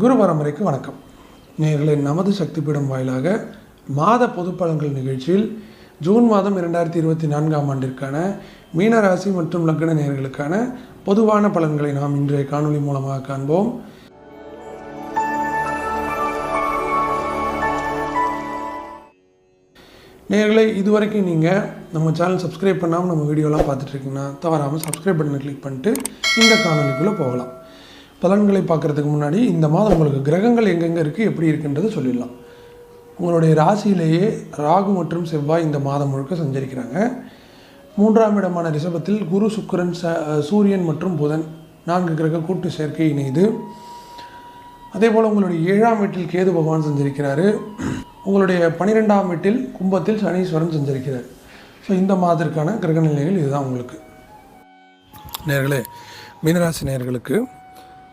குரு பரம்பரைக்கு வணக்கம். நேர்களை நமது சக்தி பீடம் வாயிலாக மாத பொது பலன்கள் நிகழ்ச்சியில் ஜூன் மாதம் இரண்டாயிரத்தி இருபத்தி நான்காம் ஆண்டிற்கான மீனராசி மற்றும் லக்ன நேர்களுக்கான பொதுவான பலன்களை நாம் இன்றைய காணொலி மூலமாக காண்போம். நேர்களை இதுவரைக்கும் நீங்கள் நம்ம சேனல் சப்ஸ்கிரைப் பண்ணாமல் நம்ம வீடியோலாம் பார்த்துட்ருக்கீங்கன்னா தவறாமல் சப்ஸ்கிரைப் பட்டனை கிளிக் பண்ணிட்டு இந்த காணொலிக்குள்ளே போகலாம். பலன்களை பார்க்குறதுக்கு முன்னாடி இந்த மாதம் உங்களுக்கு கிரகங்கள் எங்கெங்கே இருக்குது எப்படி இருக்குன்றது சொல்லிடலாம். உங்களுடைய ராசியிலேயே ராகு மற்றும் செவ்வாய் இந்த மாதம் முழுக்க சஞ்சரிக்கிறாங்க. மூன்றாம் இடமான ரிஷபத்தில் குரு சுக்கிரன் ச சூரியன் மற்றும் புதன் நான்கு கிரக கூட்டு சேர்க்கை இணைது அதே போல் உங்களுடைய ஏழாம் வீட்டில் கேது பகவான் சஞ்சரிக்கிறாரு. உங்களுடைய பன்னிரெண்டாம் வீட்டில் கும்பத்தில் சனீஸ்வரன் சஞ்சரிக்கிறார். ஸோ இந்த மாதத்திற்கான கிரக நிலைகள் இதுதான் உங்களுக்கு. நேர்களே மீனராசி நேர்களுக்கு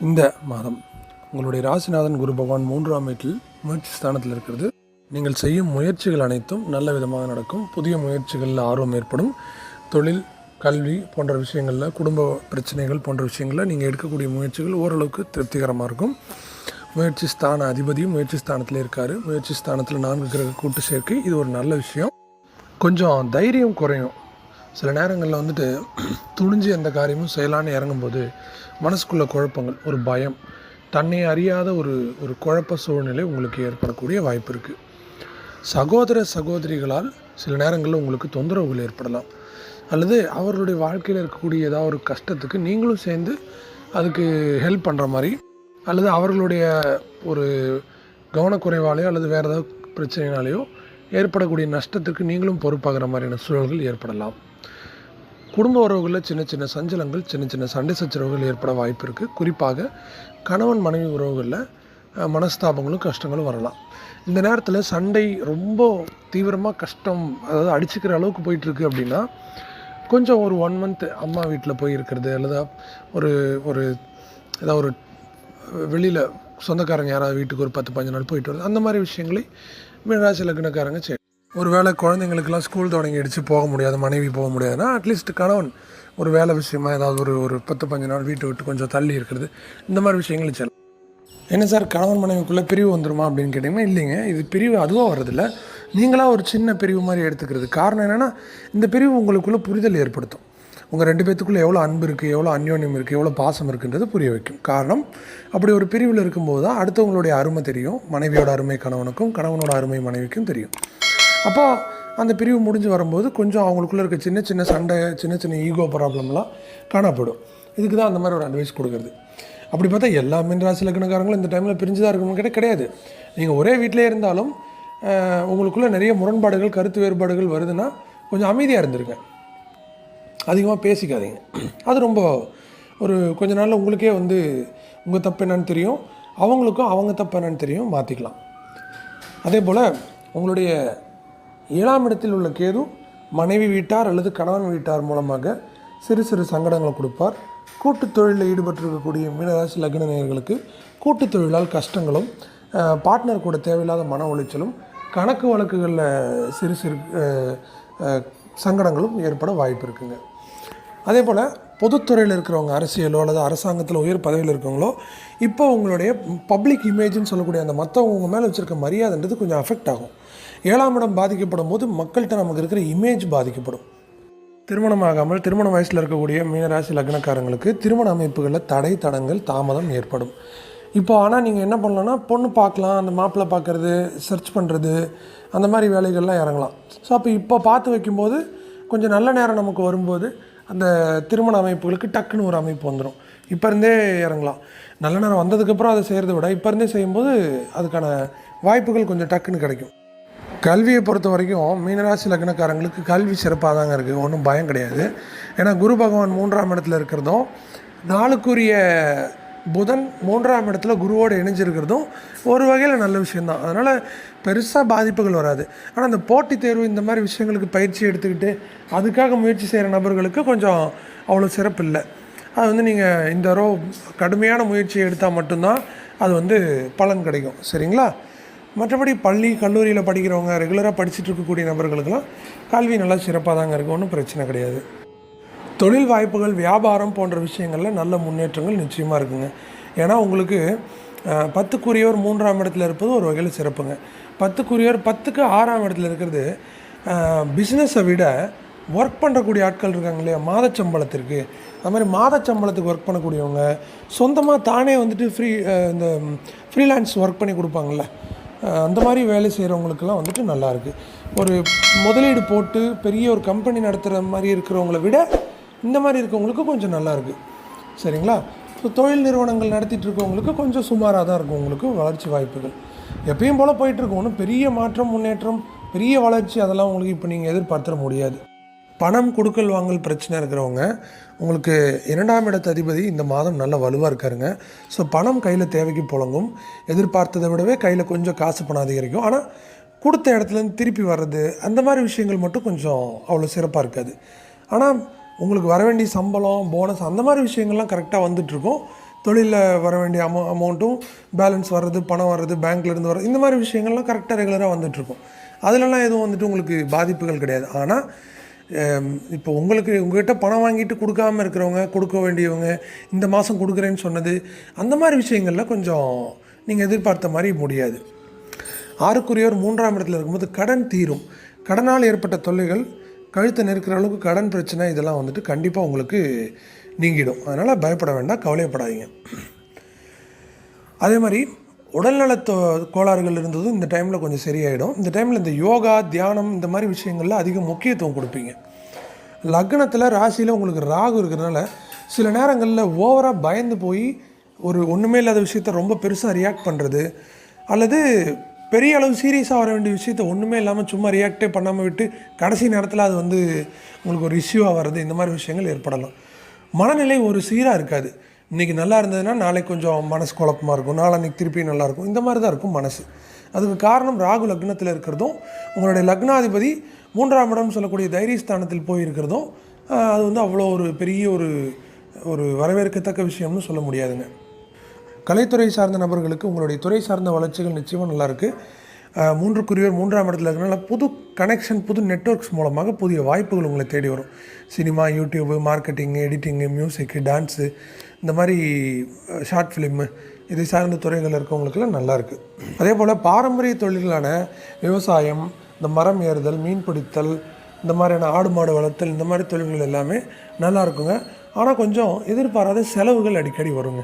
இந்த மாதம் உங்களுடைய ராசிநாதன் குரு பகவான் மூன்றாம் வீட்டில் முயற்சி ஸ்தானத்தில் இருக்கிறது. நீங்கள் செய்யும் முயற்சிகள் அனைத்தும் நல்ல விதமாக நடக்கும். புதிய முயற்சிகளில் ஆர்வம் ஏற்படும். தொழில் கல்வி போன்ற விஷயங்களில் குடும்ப பிரச்சனைகள் போன்ற விஷயங்களில் நீங்கள் எடுக்கக்கூடிய முயற்சிகள் ஓரளவுக்கு திருப்திகரமாக இருக்கும். முயற்சி ஸ்தான அதிபதியும் முயற்சி ஸ்தானத்தில் இருக்கார். முயற்சி ஸ்தானத்தில் நான்கு கிரக கூட்டு சேர்க்கை இது ஒரு நல்ல விஷயம். கொஞ்சம் தைரியம் குறையும். சில நேரங்களில் வந்துட்டு துணிஞ்சு எந்த காரியமும் செய்யலான்னு இறங்கும்போது மனசுக்குள்ள குழப்பங்கள் ஒரு பயம் தன்னை அறியாத ஒரு ஒரு குழப்ப சூழ்நிலை உங்களுக்கு ஏற்படக்கூடிய வாய்ப்பு இருக்குது சகோதர சகோதரிகளால் சில நேரங்களில் உங்களுக்கு தொந்தரவுகள் ஏற்படலாம். அல்லது அவர்களுடைய வாழ்க்கையில் இருக்கக்கூடிய ஏதாவது ஒரு கஷ்டத்துக்கு நீங்களும் சேர்ந்து அதுக்கு ஹெல்ப் பண்ணுற மாதிரி அல்லது அவர்களுடைய ஒரு கவனக்குறைவாலேயோ அல்லது வேறு ஏதாவது பிரச்சனைனாலேயோ ஏற்படக்கூடிய நஷ்டத்துக்கு நீங்களும் பொறுப்பாகிற மாதிரியான சூழல்கள் ஏற்படலாம். குடும்ப உறவுகளில் சின்ன சின்ன சஞ்சலங்கள் சின்ன சின்ன சண்டை சச்சரவுகள் ஏற்பட வாய்ப்பு இருக்குது குறிப்பாக கணவன் மனைவி உறவுகளில் மனஸ்தாபங்களும் கஷ்டங்களும் வரலாம். இந்த நேரத்தில் சண்டை ரொம்ப தீவிரமாக கஷ்டம் அதாவது அடிச்சுக்கிற அளவுக்கு போயிட்டுருக்கு அப்படின்னா கொஞ்சம் ஒரு ஒன் மந்த் அம்மா வீட்டில் போய் இருக்கிறது அல்லது ஒரு ஒரு ஏதாவது ஒரு வெளியில் சொந்தக்காரங்க யாராவது வீட்டுக்கு ஒரு பத்து பதினஞ்சு நாள் போயிட்டு வருது. அந்த மாதிரி விஷயங்களை மீனராசி லக்னக்காரங்க செய்யும் ஒரு வேளை குழந்தைங்களுக்கெல்லாம் ஸ்கூல் தொடங்கிடுச்சு போக முடியாது மனைவி போக முடியாதுன்னா அட்லீஸ்ட் கணவன் ஒரு வேலை விஷயமா ஏதாவது ஒரு ஒரு பத்து பஞ்சு நாள் வீட்டை விட்டு கொஞ்சம் தள்ளி இருக்கிறது. இந்த மாதிரி விஷயங்கள் செல்லும் என்ன சார் கணவன் மனைவிக்குள்ளே பிரிவு வந்துருமா அப்படின்னு கேட்டிங்கன்னா இல்லைங்க. இது பிரிவு அதுவாக வர்றதில்ல. நீங்களாக ஒரு சின்ன பிரிவு மாதிரி எடுத்துக்கிறது. காரணம் என்னென்னா இந்த பிரிவு உங்களுக்குள்ளே புரிதல் ஏற்படுத்தும். உங்கள் ரெண்டு பேத்துக்குள்ளே எவ்வளோ அன்பு இருக்குது எவ்வளோ அந்யோன்யம் இருக்குது எவ்வளோ பாசம் இருக்குன்றது புரிய வைக்கும். காரணம் அப்படி ஒரு பிரிவில் இருக்கும்போது தான் அடுத்தவங்களுடைய அருமை தெரியும். மனைவியோட அருமை கணவனுக்கும் கணவனோட அருமை மனைவிக்கும் தெரியும். அப்போ அந்த பிரிவு முடிஞ்சு வரும்போது கொஞ்சம் அவங்களுக்குள்ளே இருக்க சின்ன சின்ன சண்டை சின்ன சின்ன ஈகோ ப்ராப்ளம்லாம் காணப்படும். இதுக்கு தான் அந்த மாதிரி ஒரு அட்வைஸ் கொடுக்குறது. அப்படி பார்த்தா எல்லா மீன் ராசி லக்னக்காரங்களும் இந்த டைமில் பிரிஞ்சு தான் இருக்கணும்னு கேட்டால் கிடையாது. நீங்கள் ஒரே வீட்டிலே இருந்தாலும் உங்களுக்குள்ளே நிறைய முரண்பாடுகள் கருத்து வேறுபாடுகள் வருதுன்னா கொஞ்சம் அமைதியாக இருந்திருங்க. அதிகமாக பேசிக்காதீங்க. அது ரொம்ப ஒரு கொஞ்ச நாளில் உங்களுக்கே வந்து உங்கள் தப்பு என்னன்னு தெரியும். அவங்களுக்கும் அவங்க தப்பு என்னன்னு தெரியும். மாற்றிக்கலாம் அதே போல் உங்களுடைய ஏழாம் இடத்தில் உள்ள கேது மனைவி வீட்டார் அல்லது கணவன் வீட்டார் மூலமாக சிறு சிறு சங்கடங்களை கொடுப்பார். கூட்டுத் தொழிலில் ஈடுபட்டிருக்கக்கூடிய மீனராசி லக்ன நேயர்களுக்கு கூட்டுத் தொழிலால் கஷ்டங்களும் பார்ட்னர் கூட தேவையில்லாத மன உளைச்சலும் கணக்கு வழக்குகளில் சிறு சிறு சங்கடங்களும் ஏற்பட வாய்ப்பு இருக்குங்க. அதே போல் பொதுத்துறையில் இருக்கிறவங்க அரசியலோ அல்லது அரசாங்கத்தில் உயர் பதவியில் இருக்கவங்களோ இப்போ உங்களுடைய பப்ளிக் இமேஜ்னு சொல்லக்கூடிய அந்த மற்றவங்க உங்கள் மேலே வச்சுருக்க மரியாதைன்றது கொஞ்சம் அஃபெக்ட் ஆகும். ஏழாம் இடம் பாதிக்கப்படும் போது மக்கள்கிட்ட நமக்கு இருக்கிற இமேஜ் பாதிக்கப்படும். திருமணமாகாமல் திருமண வயசில் இருக்கக்கூடிய மீனராசி லக்னக்காரங்களுக்கு திருமண அமைப்புகளில் தடை தடங்கள் தாமதம் ஏற்படும். இப்போ ஆனால் நீங்கள் என்ன பண்ணலாம்னா பொண்ணு பார்க்கலாம் அந்த மாப்பிள்ளை பார்க்குறது சர்ச் பண்ணுறது அந்த மாதிரி வேலைகள்லாம் இறங்கலாம். ஸோ அப்போ இப்போ பார்த்து வைக்கும்போது கொஞ்சம் நல்ல நேரம் நமக்கு வரும்போது அந்த திருமண அமைப்புகளுக்கு டக்குன்னு ஒரு அமைப்பு வந்துடும் இப்போ இருந்தே இறங்கலாம். நல்ல நேரம் வந்ததுக்கப்புறம் அதை செய்கிறத விட இப்போ இருந்தே செய்யும்போது அதுக்கான வாய்ப்புகள் கொஞ்சம் டக்குன்னு கிடைக்கும். கல்வியை பொறுத்த வரைக்கும் மீனராசி லக்னக்காரங்களுக்கு கல்வி சிறப்பாக தாங்க இருக்குது. ஒன்றும் பயம் கிடையாது. ஏன்னா குரு பகவான் மூன்றாம் இடத்துல இருக்கிறதும் நாளுக்குரிய புதன் மூன்றாம் இடத்துல குருவோடு இணைஞ்சிருக்கிறதும் ஒரு வகையில் நல்ல விஷயந்தான் அதனால் பெருசாக பாதிப்புகள் வராது. ஆனால் அந்த போட்டித் தேர்வு இந்த மாதிரி விஷயங்களுக்கு பயிற்சி எடுத்துக்கிட்டு அதுக்காக முயற்சி செய்கிற நபர்களுக்கு கொஞ்சம் அவ்வளோ சிறப்பு இல்லை. அது வந்து நீங்கள் இந்த ரோ கடுமையான முயற்சியை எடுத்தால் மட்டும்தான் அது வந்து பலன் கிடைக்கும். சரிங்களா? மற்றபடி பள்ளி கல்லூரியில் படிக்கிறவங்க ரெகுலராக படிச்சுட்டு இருக்கக்கூடிய நபர்களுக்கெல்லாம் கல்வி நல்லா சிறப்பாக தாங்க இருக்கும் ஒன்றும் பிரச்சனை கிடையாது. தொழில் வாய்ப்புகள் வியாபாரம் போன்ற விஷயங்களில் நல்ல முன்னேற்றங்கள் நிச்சயமாக இருக்குங்க. ஏன்னா உங்களுக்கு பத்துக்குரியோர் பத்துக்குரியவர் மூன்றாம் இடத்துல இருப்பது ஒரு வகையில் சிறப்புங்க. பத்துக்குரியவர் பத்துக்கு ஆறாம் இடத்துல இருக்கிறது பிஸ்னஸை விட ஒர்க் பண்ணுறக்கூடிய ஆட்கள் இருக்காங்க இல்லையா? மாதச்சம்பளத்திற்கு. அது மாதிரி மாதச்சம்பளத்துக்கு ஒர்க் பண்ணக்கூடியவங்க சொந்தமாக தானே வந்துட்டு ஃப்ரீ இந்த ஃப்ரீலான்ஸ் ஒர்க் பண்ணி கொடுப்பாங்கள்ல அந்த மாதிரி வேலை செய்கிறவங்களுக்கெல்லாம் வந்துட்டு நல்லாயிருக்கு ஒரு முதலீடு போட்டு பெரிய ஒரு கம்பெனி நடத்துகிற மாதிரி இருக்கிறவங்கள விட இந்த மாதிரி இருக்கவங்களுக்கு கொஞ்சம் நல்லாயிருக்கு சரிங்களா? ஸோ தொழில் நிறுவனங்கள் நடத்திட்டு இருக்கவங்களுக்கு கொஞ்சம் சுமாராக தான் இருக்கும் உங்களுக்கு வளர்ச்சி வாய்ப்புகள். எப்பயும் போல் போயிட்டுருக்கும் ஒன்றும் பெரிய மாற்றம் முன்னேற்றம் பெரிய வளர்ச்சி அதெல்லாம் உங்களுக்கு இப்போ நீங்கள் எதிர்பார்த்துட முடியாது. பணம் கொடுக்கல் வாங்கல் பிரச்சனை இருக்கிறவங்க உங்களுக்கு இரண்டாம் இடத்த அதிபதி இந்த மாதம் நல்ல வலுவாக இருக்காருங்க. ஸோ பணம் கையில் தேவைக்கு புழங்கும். எதிர்பார்த்ததை விடவே கையில் கொஞ்சம் காசு பணம் அதிகரிக்கும். ஆனால் கொடுத்த இடத்துலேருந்து திருப்பி வர்றது அந்த மாதிரி விஷயங்கள் மட்டும் கொஞ்சம் அவ்வளோ சிறப்பாக இருக்காது. ஆனால் உங்களுக்கு வர வேண்டிய சம்பளம் போனஸ் அந்த மாதிரி விஷயங்கள்லாம் கரெக்டாக வந்துட்டுருக்கும். தொழிலில் வர வேண்டிய அமௌ அமௌண்ட்டும் பேலன்ஸ் வர்றது பணம் வர்றது பேங்க்லேருந்து வர்றது இந்த மாதிரி விஷயங்கள்லாம் கரெக்டாக ரெகுலராக வந்துட்டுருக்கும். அதிலலாம் எதுவும் வந்துட்டு உங்களுக்கு பாதிப்புகள் கிடையாது. ஆனால் இப்போ உங்களுக்கு உங்கள்கிட்ட பணம் வாங்கிட்டு கொடுக்காம இருக்கிறவங்க கொடுக்க வேண்டியவங்க இந்த மாதம் கொடுக்குறேன்னு சொன்னது அந்த மாதிரி விஷயங்களில் கொஞ்சம் நீங்கள் எதிர்பார்த்த மாதிரி முடியாது. ஆறுக்குரியவர் மூன்றாம் இடத்துல இருக்கும்போது கடன் தீரும். கடனால் ஏற்பட்ட தொல்லைகள் கழுத்தை நெருக்கிற அளவுக்கு கடன் பிரச்சனை இதெல்லாம் வந்துட்டு கண்டிப்பாக உங்களுக்கு நீங்கிடும். அதனால் பயப்பட வேண்டாம் கவலையப்படாதீங்க. அதே மாதிரி உடல்நலத்தோ கோளாறுகள் இருந்ததும் இந்த டைமில் கொஞ்சம் சரியாயிடும். இந்த டைமில் இந்த யோகா தியானம் இந்த மாதிரி விஷயங்களில் அதிக முக்கியத்துவம் கொடுப்பீங்க. லக்னத்தில் ராசியில் உங்களுக்கு ராகு இருக்கிறதுனால சில நேரங்களில் ஓவராக பயந்து போய் ஒரு ஒன்றுமே இல்லாத விஷயத்த ரொம்ப பெருசாக ரியாக்ட் பண்ணுறது அல்லது பெரிய அளவு சீரியஸாக வர வேண்டிய விஷயத்த ஒன்றுமே இல்லாமல் சும்மா ரியாக்டே பண்ணாமல் விட்டு கடைசி நேரத்தில் அது வந்து உங்களுக்கு ஒரு இஷ்யூவாக வர்றது இந்த மாதிரி விஷயங்கள் ஏற்படலாம். மனநிலை ஒரு சீராக இருக்காது. இன்றைக்கி நல்லா இருந்ததுன்னா நாளைக்கு கொஞ்சம் மனசு குழப்பமாக இருக்கும். நாளன்னைக்கு திருப்பி நல்லாயிருக்கும் இந்த மாதிரி தான் இருக்கும் மனசு. அதுக்கு காரணம் ராகு லக்னத்தில் இருக்கிறதும் உங்களுடைய லக்னாதிபதி மூன்றாம் இடம் சொல்லக்கூடிய தைரியஸ்தானத்தில் போயிருக்கிறதும் அது வந்து அவ்வளோ ஒரு பெரிய ஒரு ஒரு வரவேற்கத்தக்க விஷயம்னு சொல்ல முடியாதுங்க. கலைத்துறை சார்ந்த நபர்களுக்கு உங்களுடைய துறை சார்ந்த வளர்ச்சிகள் நிச்சயமாக நல்லாயிருக்கு மூன்றுக்குரியவர் மூன்றாம் இடத்துல இருக்கிறனால புது கனெக்ஷன் புது நெட்வொர்க்ஸ் மூலமாக புதிய வாய்ப்புகள் உங்களை தேடி வரும். Cinema YouTube marketing editing music dance இந்த மாதிரி ஷார்ட் ஃபிலிம்மு இதை சார்ந்த துறைகள் இருக்கவங்களுக்கெல்லாம் நல்லாயிருக்கு அதே போல் பாரம்பரிய தொழில்களான விவசாயம் இந்த மரம் ஏறுதல் மீன் பிடித்தல் இந்த மாதிரியான ஆடு மாடு வளர்த்தல் இந்த மாதிரி தொழில்கள் எல்லாமே நல்லா இருக்குங்க. ஆனால் கொஞ்சம் எதிர்பாராத செலவுகள் அடிக்கடி வருங்க.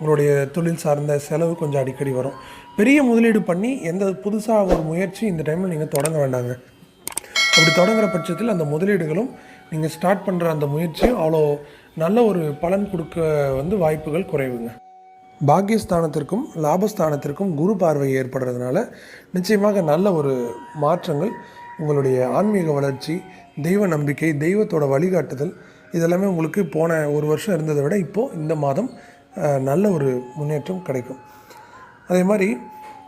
உங்களுடைய தொழில் சார்ந்த செலவு கொஞ்சம் அடிக்கடி வரும். பெரிய முதலீடு பண்ணி எந்த புதுசாக ஒரு முயற்சி இந்த டைமில் நீங்கள் தொடங்க வேண்டாங்க. அப்படி தொடங்குற பட்சத்தில் அந்த முதலீடுகளும் நீங்கள் ஸ்டார்ட் பண்ணுற அந்த முயற்சியும் அவ்வளோ நல்ல ஒரு பலன் கொடுக்க வந்து வாய்ப்புகள் குறைவுங்க. பாக்கியஸ்தானத்திற்கும் லாபஸ்தானத்திற்கும் குரு பார்வை ஏற்படுறதுனால நிச்சயமாக நல்ல ஒரு மாற்றங்கள் உங்களுடைய ஆன்மீக வளர்ச்சி தெய்வ நம்பிக்கை தெய்வத்தோட வழிகாட்டுதல் இதெல்லாமே உங்களுக்கு போன ஒரு வருஷம் இருந்ததை விட இப்போது இந்த மாதம் நல்ல ஒரு முன்னேற்றம் கிடைக்கும். அதே மாதிரி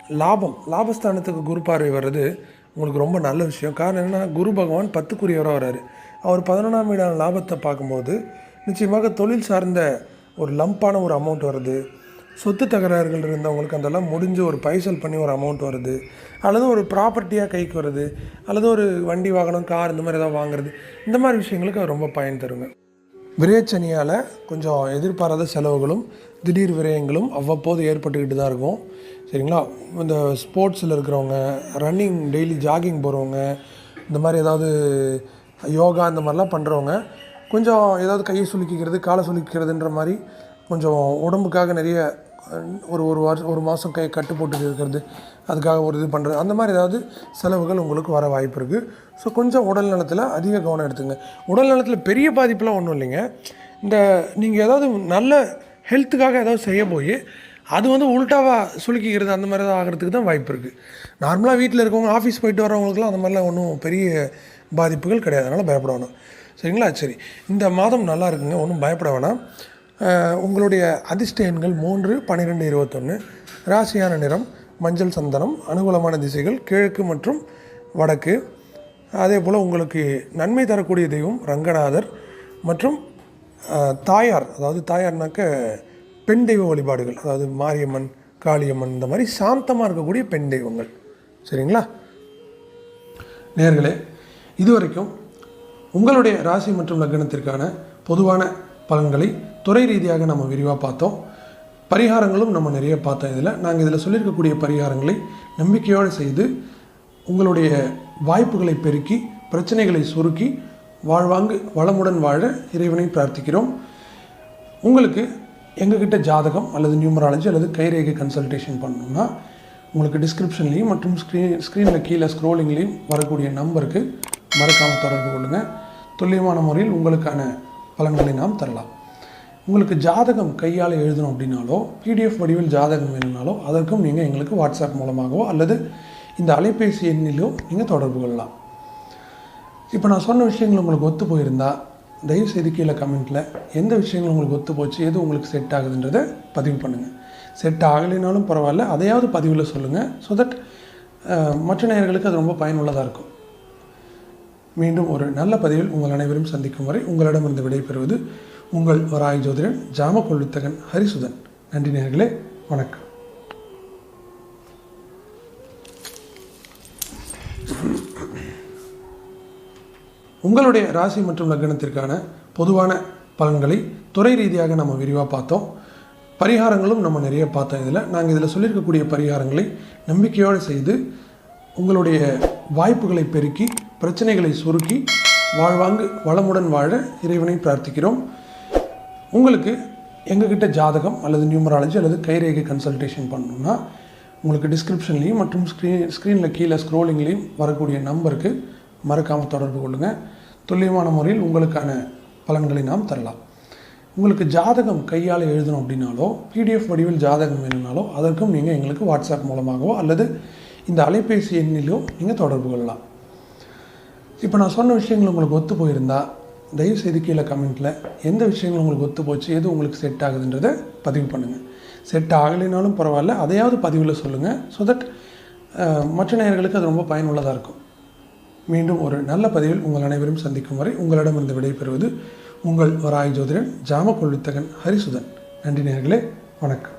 லாபம் லாபஸ்தானத்துக்கு குரு பார்வை வர்றது உங்களுக்கு ரொம்ப நல்ல விஷயம். காரணம் என்னென்னா குரு பகவான் பத்துக்குரியவராக வராரு அவர் பதினொன்றாம் வீடான லாபத்தை பார்க்கும்போது நிச்சயமாக தொழில் சார்ந்த ஒரு லம்பான ஒரு அமௌண்ட் வருது. சொத்து தகராறுகள் இருந்தவங்களுக்கு அதெல்லாம் முடிஞ்சு ஒரு பைசல் பண்ணி ஒரு அமௌண்ட் வருது. அல்லது ஒரு ப்ராப்பர்ட்டியாக கைக்கு வருது. அல்லது ஒரு வண்டி வாகனம் கார் இந்த மாதிரி ஏதாவது வாங்குறது. இந்த மாதிரி விஷயங்களுக்கு ரொம்ப பயன் தருங்க. விரயச்சனியால் கொஞ்சம் எதிர்பாராத செலவுகளும் திடீர் விரயங்களும் அவ்வப்போது ஏற்பட்டுக்கிட்டு தான் இருக்கும். சரிங்களா? இந்த ஸ்போர்ட்ஸில் இருக்கிறவங்க ரன்னிங் டெய்லி ஜாகிங் போகிறவங்க இந்த மாதிரி ஏதாவது யோகா இந்த மாதிரிலாம் பண்ணுறவங்க கொஞ்சம் ஏதாவது கையை சுலுக்கிக்கிறது காலை சுலுக்கிக்கிறதுன்ற மாதிரி கொஞ்சம் உடம்புக்காக நிறைய ஒரு ஒரு வருஷம் ஒரு மாதம் கை கட்டு போட்டு இருக்கிறது அதுக்காக ஒரு இது பண்ணுறது அந்த மாதிரி ஏதாவது செலவுகள் உங்களுக்கு வர வாய்ப்பு இருக்குது ஸோ கொஞ்சம் உடல் நலத்தில் அதிக கவனம் எடுத்துங்க. உடல் நலத்தில் பெரிய பாதிப்புலாம் ஒன்றும் இல்லைங்க. இந்த நீங்கள் ஏதாவது நல்ல ஹெல்த்துக்காக ஏதாவது செய்ய போய் அது வந்து உல்ட்டாவாக சுலுக்கிக்கிறது அந்த மாதிரி தான் ஆகிறதுக்கு தான் வாய்ப்பு இருக்குது நார்மலாக வீட்டில் இருக்கவங்க ஆஃபீஸ் போயிட்டு வரவங்களுக்குலாம் அந்த மாதிரிலாம் ஒன்றும் பெரிய பாதிப்புகள் கிடையாது. அதனால் பயப்பட சரிங்களா? சரி. இந்த மாதம் நல்லா இருக்குங்க. ஒன்றும் பயப்பட வேணாம். உங்களுடைய அதிர்ஷ்ட எண்கள் மூன்று பன்னிரெண்டு இருபத்தொன்று ராசியான நிறம் மஞ்சள் சந்தனம் அனுகூலமான திசைகள் கிழக்கு மற்றும் வடக்கு. அதே போல் உங்களுக்கு நன்மை தரக்கூடிய தெய்வம் ரங்கநாதர் மற்றும் தாயார். அதாவது தாயார்னாக்க பெண் தெய்வ வழிபாடுகள். அதாவது மாரியம்மன் காளியம்மன் இந்த மாதிரி சாந்தமாக இருக்கக்கூடிய பெண் தெய்வங்கள். சரிங்களா? நேர்களே இதுவரைக்கும் உங்களுடைய ராசி மற்றும் லக்னத்திற்கான பொதுவான பலன்களை துறை ரீதியாக நம்ம விரிவாக பார்த்தோம். பரிகாரங்களும் நம்ம நிறைய பார்த்தோம் இதில். நாங்கள் இதில் சொல்லியிருக்கக்கூடிய பரிகாரங்களை நம்பிக்கையோடு செய்து உங்களுடைய வாய்ப்புகளை பெருக்கி பிரச்சனைகளை சுருக்கி வாழ்வாங்கு வளமுடன் வாழ இறைவனை பிரார்த்திக்கிறோம். உங்களுக்கு எங்ககிட்ட ஜாதகம் அல்லது நியூமராலஜி அல்லது கைரேகை கன்சல்டேஷன் பண்ணணும்னா உங்களுக்கு டிஸ்கிரிப்ஷன்லேயும் மற்றும் ஸ்க்ரீன் ஸ்க்ரீனில் கீழே ஸ்க்ரோலிங்லேயும் வரக்கூடிய நம்பருக்கு மறக்காமல் தொடர்பு கொள்ளுங்கள் துல்லியமான முறையில் உங்களுக்கான பலன்களை நாம் தரலாம். உங்களுக்கு ஜாதகம் கையால் எழுதணும் அப்படின்னாலோ பிடிஎஃப் வடிவில் ஜாதகம் வேணும்னாலோ அதற்கும் நீங்கள் எங்களுக்கு வாட்ஸ்அப் மூலமாகவோ அல்லது இந்த அலைபேசி எண்ணிலோ நீங்கள் தொடர்பு கொள்ளலாம். இப்போ நான் சொன்ன விஷயங்கள் உங்களுக்கு ஒத்து போயிருந்தால் தயவு செய்து கீழே கமெண்ட்டில் எந்த விஷயங்கள் உங்களுக்கு ஒத்து போச்சு எது உங்களுக்கு செட் ஆகுதுன்றதை பதிவு பண்ணுங்கள் செட் ஆகலைனாலும் பரவாயில்ல அதையாவது பதிவில் சொல்லுங்கள் ஸோ தட் மற்ற நேயர்களுக்கு அது ரொம்ப பயனுள்ளதாக இருக்கும். மீண்டும் ஒரு நல்ல பதிவில் உங்கள் அனைவரும் சந்திக்கும் வரை உங்களிடமிருந்து விடைபெறுவது உங்கள் வராய் ஜோதிடன் ஜாம கொள்ளுத்தகன் ஹரிசுதன். நன்றி நேர்களே வணக்கம். உங்களுடைய ராசி மற்றும் லக்னத்திற்கான பொதுவான பலன்களை துறை ரீதியாக நம்ம விரிவாக பார்த்தோம். பரிகாரங்களும் நம்ம நிறைய பார்த்தோம் இதில். நாங்கள் இதில் சொல்லியிருக்கக்கூடிய பரிகாரங்களை நம்பிக்கையோடு செய்து உங்களுடைய வாய்ப்புகளை பெருக்கி பிரச்சனைகளை சுருக்கி வாழ்வாங்கு வளமுடன் வாழ இறைவனை பிரார்த்திக்கிறோம். உங்களுக்கு எங்ககிட்ட ஜாதகம் அல்லது நியூமராலஜி அல்லது கைரேகை கன்சல்டேஷன் பண்ணணும்னா உங்களுக்கு டிஸ்கிரிப்ஷன்லேயும் மற்றும் ஸ்க்ரீன் ஸ்க்ரீனில் கீழே ஸ்க்ரோலிங்லேயும் வரக்கூடிய நம்பருக்கு மறக்காமல் தொடர்பு கொள்ளுங்கள் துல்லியமான முறையில் உங்களுக்கான பலன்களை நாம் தரலாம். உங்களுக்கு ஜாதகம் கையால் எழுதணும் அப்படின்னாலோ பிடிஎஃப் வடிவில் ஜாதகம் வேணும்னாலோ அதற்கும் நீங்கள் எங்களுக்கு வாட்ஸ்அப் மூலமாகவோ அல்லது இந்த அலைபேசி எண்ணிலோ நீங்கள் தொடர்பு கொள்ளலாம். இப்போ நான் சொன்ன விஷயங்கள் உங்களுக்கு ஒத்து போயிருந்தால் தயவு செய்து கீழே கமெண்ட்டில் எந்த விஷயங்கள் உங்களுக்கு ஒத்து போச்சு எது உங்களுக்கு செட் ஆகுதுன்றதை பதிவு பண்ணுங்கள் செட் ஆகலைனாலும் பரவாயில்ல அதையாவது பதிவில் சொல்லுங்கள் ஸோ தட் மற்ற நேயர்களுக்கு அது ரொம்ப பயனுள்ளதாக இருக்கும். மீண்டும் ஒரு நல்ல பதிவில் உங்கள் அனைவரும் சந்திக்கும் வரை உங்களிடமிருந்து விடைபெறுவது உங்கள் வராய் ஜோதிடன் ஜாம ஹரிசுதன். நன்றி நேர்களே வணக்கம்.